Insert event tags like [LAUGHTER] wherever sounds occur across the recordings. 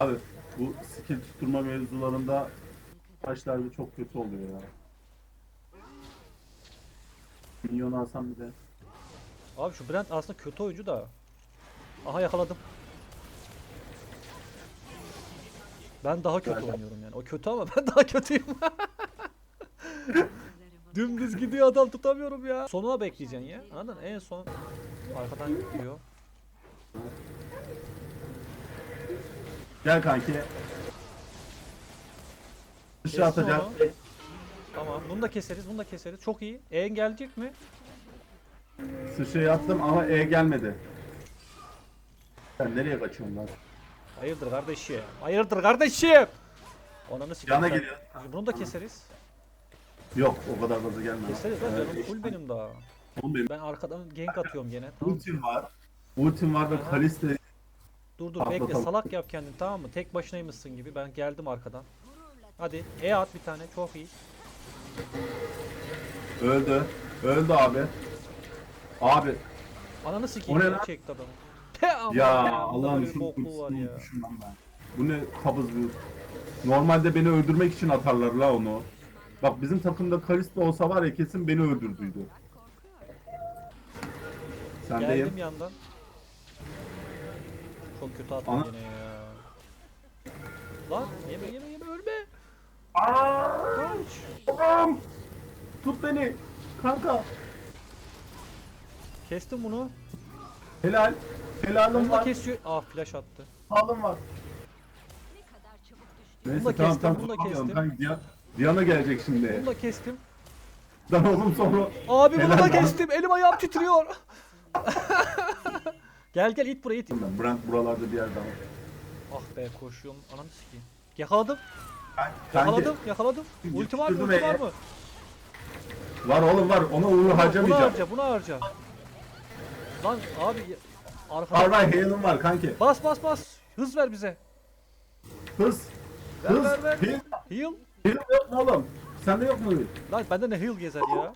Abi bu skill tutturma mevzularında başlarda çok kötü oluyor ya. Minyon alsam bir de. Abi şu Brent aslında kötü oyuncu da. Aha yakaladım. Ben daha kötü Gel. oynuyorum yani. O kötü ama [LAUGHS] ben daha kötüyüm. [LAUGHS] Dümdüz gidiyor adam tutamıyorum ya. Sonuna bekleyeceksin ya. Anladın? En son arkadan gidiyor. Gel kanki. Dışarı Kesin atacak. onu. Tamam. Bunu da keseriz. Bunu da keseriz. Çok iyi. E gelecek mi? Sıçrayı attım ama E gelmedi. Sen nereye kaçıyorsun lan? Hayırdır kardeşim? Hayırdır kardeşim? Ananı sikeyim. Yana geliyor. Bunu da keseriz. Yok o kadar fazla gelmedi. Keseriz lan Evet, canım full benim daha. Oğlum benim Ben arkadan gank atıyorum gene. Tamam. ultim var. Ultim var ve. Kalista Dur dur Atlatalım. bekle salak yap kendini tamam mı? Tek başınaymışsın gibi ben geldim arkadan. Hadi E at bir tane çok iyi. öldü. Öldü abi. Abi Ananı sikeyim O ne ya lan? çekti adamı. [LAUGHS] Te ya ya, Allah'ım bir bokluğu var ya. Bu ne kabız bu. Normalde beni öldürmek için atarlar la onu. Bak bizim takımda Kalista olsa var ya kesin beni öldürdüydü. Sendeyim. Geldim yandan. Çok kötü attım Ana- yine ya. Lan yeme yeme yeme ölme. Kaç. babam! Tut beni. Kanka. Kestim bunu. Helal. Helalim da var. kesiyor. Ah flash attı. Sağlığım var. Neyse Bunu da tamam kestim, tamam bunu da tutamıyorum. kestim. Kanka, Diana, Diana gelecek şimdi. Bunu da kestim. Ben oğlum sonra. Abi bunu Helal da lan. kestim. Elim ayağım titriyor. Gel gel it buraya it. Ben Brent buralarda bir yerde ama. Ah be koşuyorum. Ananı sikeyim. Yakaladım. Kanki, Yakaladım. Yakaladım. Ulti var mı? Ulti var mı? Var oğlum var. Ona uğur Bunu harcamayacağım. harca. Bunu harca. Lan abi arkadan var heal'ım var kanki. bas bas bas. Hız ver bize. Hız. Ver, Hız. ver, ver. Heal. Heal. Heal yok mu oğlum? Sende yok mu heal? Lan bende ne heal gezer ya?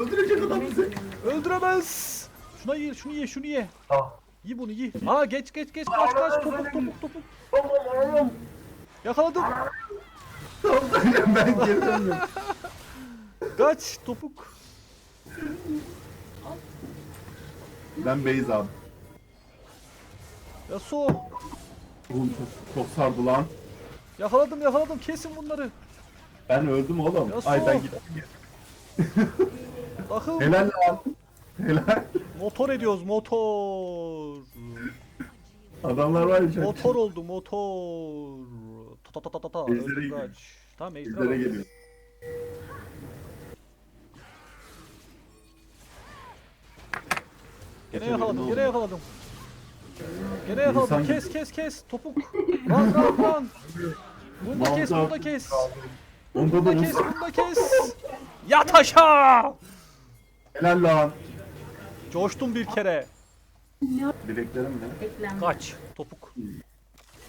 Öldürecek adam bizi. Öldüremez. Şuna ye, şunu ye, şunu ye. Ah. Yi bunu yi. Aa geç geç geç kaç kaç topuk topuk topuk. Oğlum oğlum. Yakaladım. [LAUGHS] ben geri dönüyorum. Kaç topuk. Ben Beyz abi. Yasuo. Oğlum çok, çok sardı lan. Yakaladım yakaladım kesin bunları. Ben öldüm oğlum. Yasuo. Ay ben gittim. Takım. Helal lan. Helal. Motor ediyoruz motor. Adamlar var ya. Motor oldu motor. Ta ta ta ta ta. Ejder'e gidiyor. kaç. Tamam ejderha Bizlere bak. geliyor. Gene yakaladım ne gene yakaladım. Gene yakaladım İnsan kes kes kes topuk. Lan lan lan. Bunu da kes bunu da kes. Onda Bunu da kes olsa. bunu da kes. Yat aşağı. Helal lan. Coştum bir kere. Bileklerim mi? Kaç. Topuk.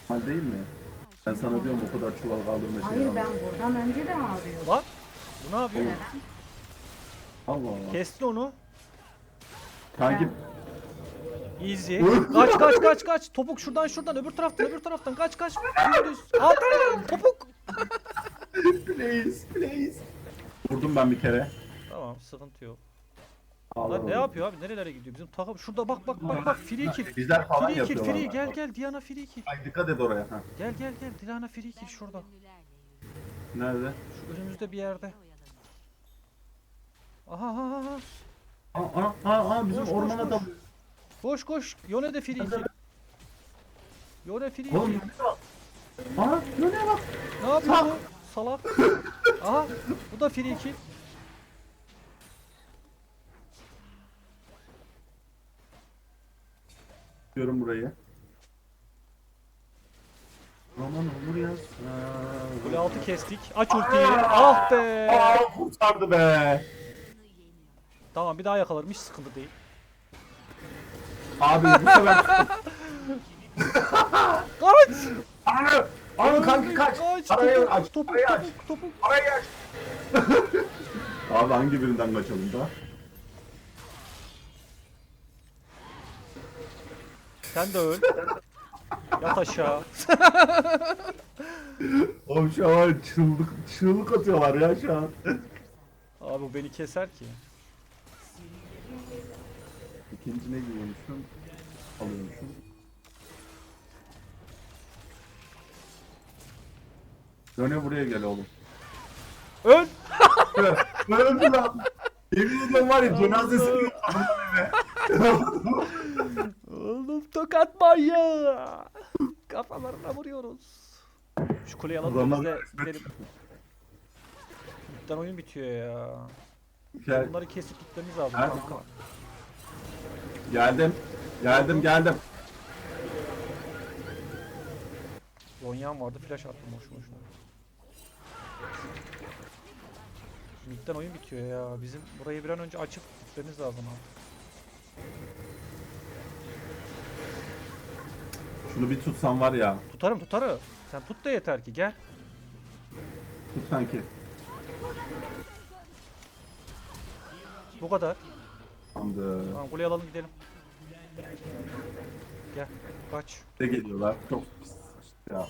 Hal değil mi? Ben sana diyorum o kadar çuval kaldırma şey Hayır ben buradan önce de ağrıyorum. Lan. Bu ne yapıyor? Neden? Allah Allah. Kestin onu. Kanki Easy. Kaç kaç kaç kaç. Topuk şuradan şuradan öbür taraftan öbür taraftan kaç kaç. Dümdüz. At. Topuk. please please. Vurdum ben bir kere. Tamam sıkıntı yok. Lan ne yapıyor abi? Nerelere gidiyor? Bizim takım şurada bak bak bak bak free kill. [LAUGHS] Bizler falan Free kill yapıyorlar. free gel gel Diana free kill. Ay dikkat et oraya. Ha. Gel gel gel Diana free kill şurada. Nerede? Şu önümüzde bir yerde. Aha aha aha. Aa aa aa, aa bizim Koş, koş, ormana koş. da. Koş koş. Yone de free kill. Yone free kill. Oğlum Aa ne bak. Ne yapıyor bu? Salak. Aha bu da free kill. Diyorum burayı. Aman olur ya. Kule altı kestik. Aç ultiyi. Ah be. Aa kurtardı be. Tamam bir daha yakalarım hiç sıkıntı değil. Abi bu sefer. [LAUGHS] Kaç. Abi. Abi kanki kaç. Kaç. Arayı aç. topuk, Arayı aç. topuk, topuk. Arayı aç. [LAUGHS] Abi hangi birinden kaçalım da? Sen de öl. Yat aşağı. [LAUGHS] Oğlum şu an çığlık, çığlık atıyorlar ya şu an. Abi bu beni keser ki. İkinci ne giyiyormuşsun? Alıyormuşsun. Döne buraya gel oğlum. Öl. [LAUGHS] Öldü lan. Yemin ediyorum var ya cenazesini [LAUGHS] tokat manyağı. Kafalarına vuruyoruz. Şu kuleyi alalım da biz Adamlar de gidelim. Midden oyun bitiyor ya. Gel, Bunları kesip gitmemiz lazım Nerede? kanka. geldim. Geldim geldim. Zonya'm vardı flash attım boş boşuna. Midden oyun bitiyor ya. Bizim burayı bir an önce açıp gitmemiz lazım abi. Şunu bir tutsam var ya. Tutarım tutarım. Sen tut da yeter ki gel. Tut sanki. Bu kadar. Tamamdır. Tamam kuleyi alalım gidelim. Gel kaç. Ne geliyorlar? Çok pis. Ya.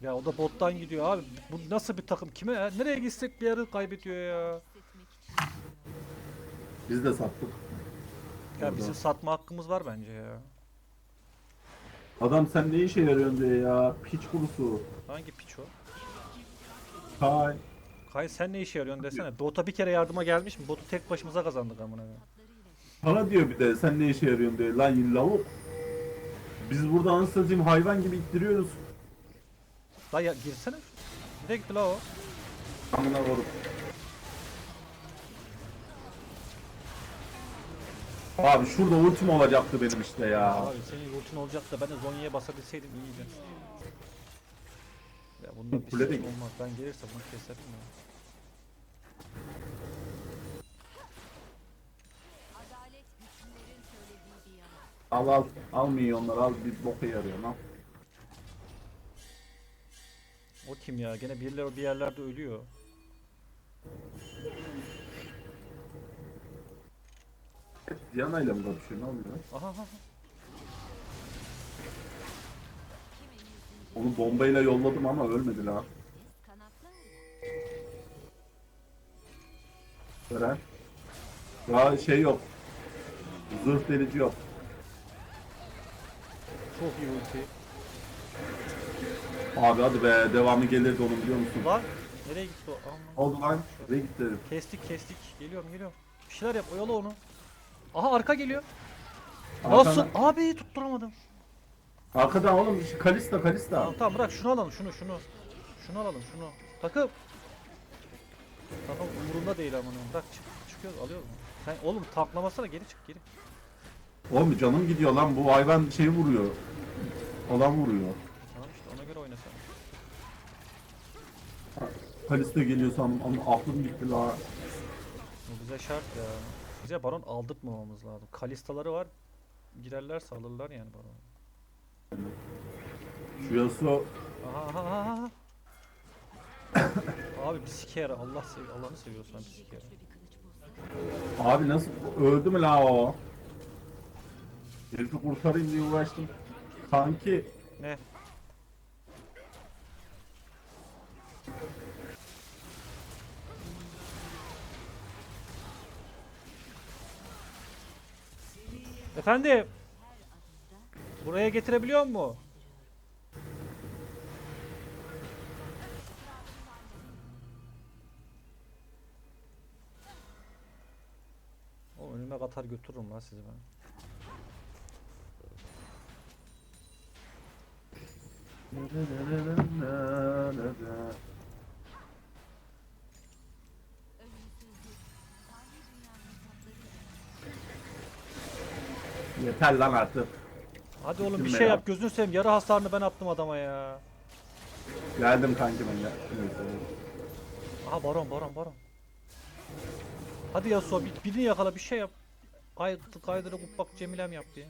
Ya o da bottan gidiyor abi. Bu nasıl bir takım? Kime? ya? Nereye gitsek bir yeri kaybediyor ya. Biz de sattık. Ya bizim satma hakkımız var bence ya. Adam sen ne işe yarıyorsun diye ya. Piç kurusu. Hangi piç o? Hay. Kay sen ne işe yarıyorsun desene. Bota bir kere yardıma gelmiş mi? Botu tek başımıza kazandık amına koyayım. Sana diyor bir de sen ne işe yarıyorsun diye. Lan lavuk. Biz burada anasını hayvan gibi ittiriyoruz. La ya girsene. Gitti la o? Amına koyup. Abi şurada ultim olacaktı benim işte ya. Abi senin ultin olacak da ben de Zonya'ya basabilseydim iyiydi. Ya bundan bir Kule git. olmaz. Ben gelirse bunu keserim ya. Adalet güçlülerin söylediği bir yalan. Al al. Al milyonlar al bir boka yarıyor lan. O kim ya? Gene birileri bir yerlerde ölüyor. Diana ile mi kapışıyor ne oluyor? Aha aha. Onu bombayla yolladım ama ölmedi la. Gören. Daha şey yok. Zırh delici yok. Çok iyi ulti. Abi hadi be devamı gelirdi onun biliyor musun? Lan nereye gitti o? Aman. Oldu lan. Ve gitti. Kestik kestik. Geliyorum geliyorum. Bir şeyler yap oyala onu. Aha arka geliyor. Nasıl? Abi tutturamadım. Arkadan oğlum Kalista Kalista. Tamam tamam bırak şunu alalım şunu şunu. Şunu alalım şunu. Takım. Takım umurunda değil amına. Bırak çık, çıkıyoruz alıyoruz. mu? Sen oğlum taklamasana geri çık geri. Oğlum canım gidiyor lan bu hayvan şey vuruyor. Olan vuruyor. Tamam işte ona göre oynasana. Kalista geliyor sandım ama aklım gitti la. Bu bize şart ya. Bize baron aldırtmamamız lazım. Kalistaları var. Girerlerse alırlar yani baron. Şu Yasuo Aha aha aha. [COUGHS] Abi bir siker Allah sev Allah'ını seviyorsan bir siker. abi nasıl öldü mü la o? Herifi kurtarayım diye uğraştım. Kanki Ne? Efendim? Buraya getirebiliyor mu? O önüme katar götürürüm lan sizi ben. Yeter lan artık. Hadi oğlum bir Gitme şey ya. yap gözünü seveyim yarı hasarını ben attım adama ya. Geldim kanki ben ya. Aha baron baron baron. Hadi Yasuo bir, birini yakala bir şey yap. Kaydı kaydırı kupak Cemilem yap diye.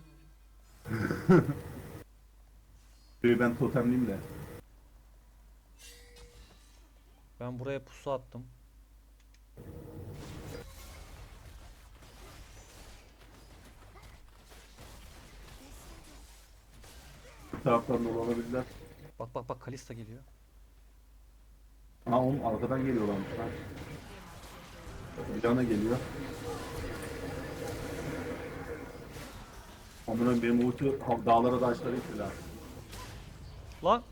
[LAUGHS] Şöyle ben totemliyim de. Ben buraya pusu attım. Taraftan dolanabilirler. Bak bak bak Kalista geliyor. Ha oğlum arkadan geliyorlarmış lan. Yana geliyor. Onların benim ulti dağlara taşlara ittiler. Lan.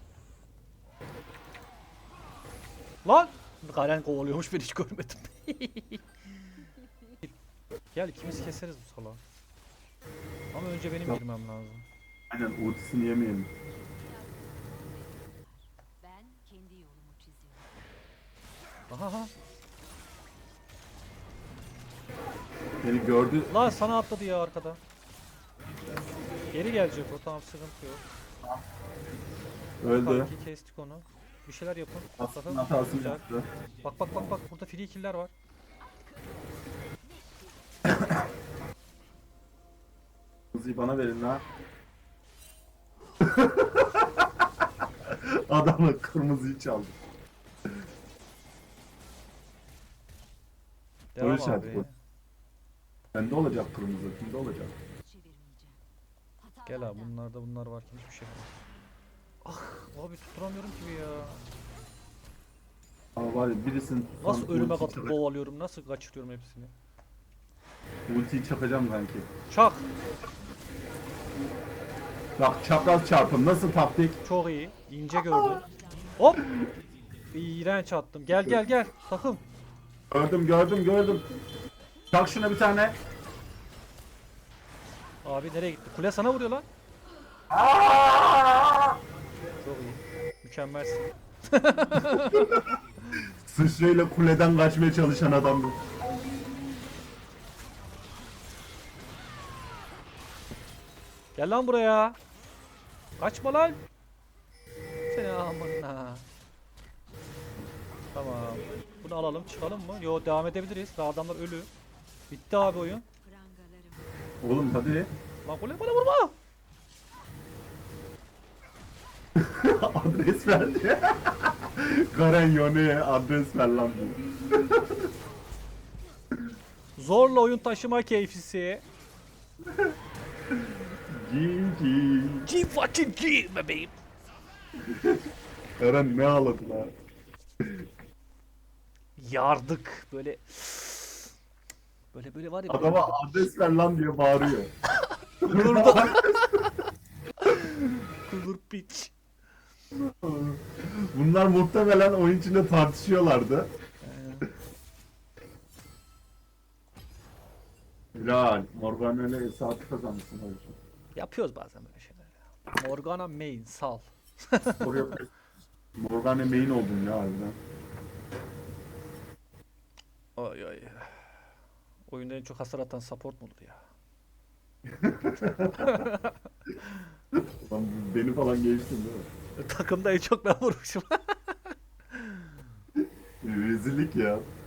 Lan. Garen kovalıyormuş ben hiç görmedim. [LAUGHS] Gel ikimiz keseriz bu salağı. Ama önce benim girmem lazım. Aynen ultisini yemeyelim. Ben kendi yolumu çiziyorum. Aha aha. Beni gördü. Lan sana atladı ya arkada. Geri gelecek o tamam sıkıntı yok. Öldü. Kanki kestik onu. Bir şeyler yapın. Bakın, hatasını güzel. yaptı. Bak bak bak bak burada free killer var. Kızıyı bana verin la. [LAUGHS] Adamla kırmızıyı çaldı. Devam şey abi. yaptı. Bende olacak kırmızı. Kimde olacak? Gel abi bunlarda bunlar varken hiçbir şey yok. Ah abi tutturamıyorum ki ya. Ama var ya birisini tutsam Nasıl ölüme ultiyi katıp çaka- kovalıyorum nasıl kaçırıyorum hepsini. Ultiyi çakacağım kanki. Çak. Bak çapraz çarpım nasıl taktik? Çok iyi. İnce gördü. Hop. İğrenç attım. Gel gel gel. Takım. Gördüm gördüm gördüm. Çak şuna bir tane. Abi nereye gitti? Kule sana vuruyor lan. Çok iyi. Mükemmelsin. [LAUGHS] Sıçrayla kuleden kaçmaya çalışan adam bu. Gel lan buraya. Kaçma lan. Seni amına. Tamam. Bunu alalım çıkalım mı? Yo devam edebiliriz. Daha adamlar ölü. Bitti abi oyun. Oğlum hadi. Lan kule bana vurma. [LAUGHS] adres verdi. [LAUGHS] Garen Yone'ye adres ver lan bu. Zorla oyun taşıma keyfisi. [LAUGHS] GG. G fucking G bebeğim. Eren ne ağladı lan? Yardık böyle. Böyle böyle var ya. böyle- Adama adres ver lan diye bağırıyor. Kudurdu. [LAUGHS] Kudur piç. Bunlar muhtemelen oyun içinde tartışıyorlardı. Helal. Morgan öyle saati kazanmışsın hocam. Yapıyoruz bazen böyle şeyler. ya. Morgana main sal. [LAUGHS] Oraya Morgan'e main oldun ya harbiden. Ay ay. Oyunda en çok hasar atan support mu olur ya? [LAUGHS] Lan beni falan geçtin değil mi? Takımda en çok ben vurmuşum. [LAUGHS] Rezillik ya.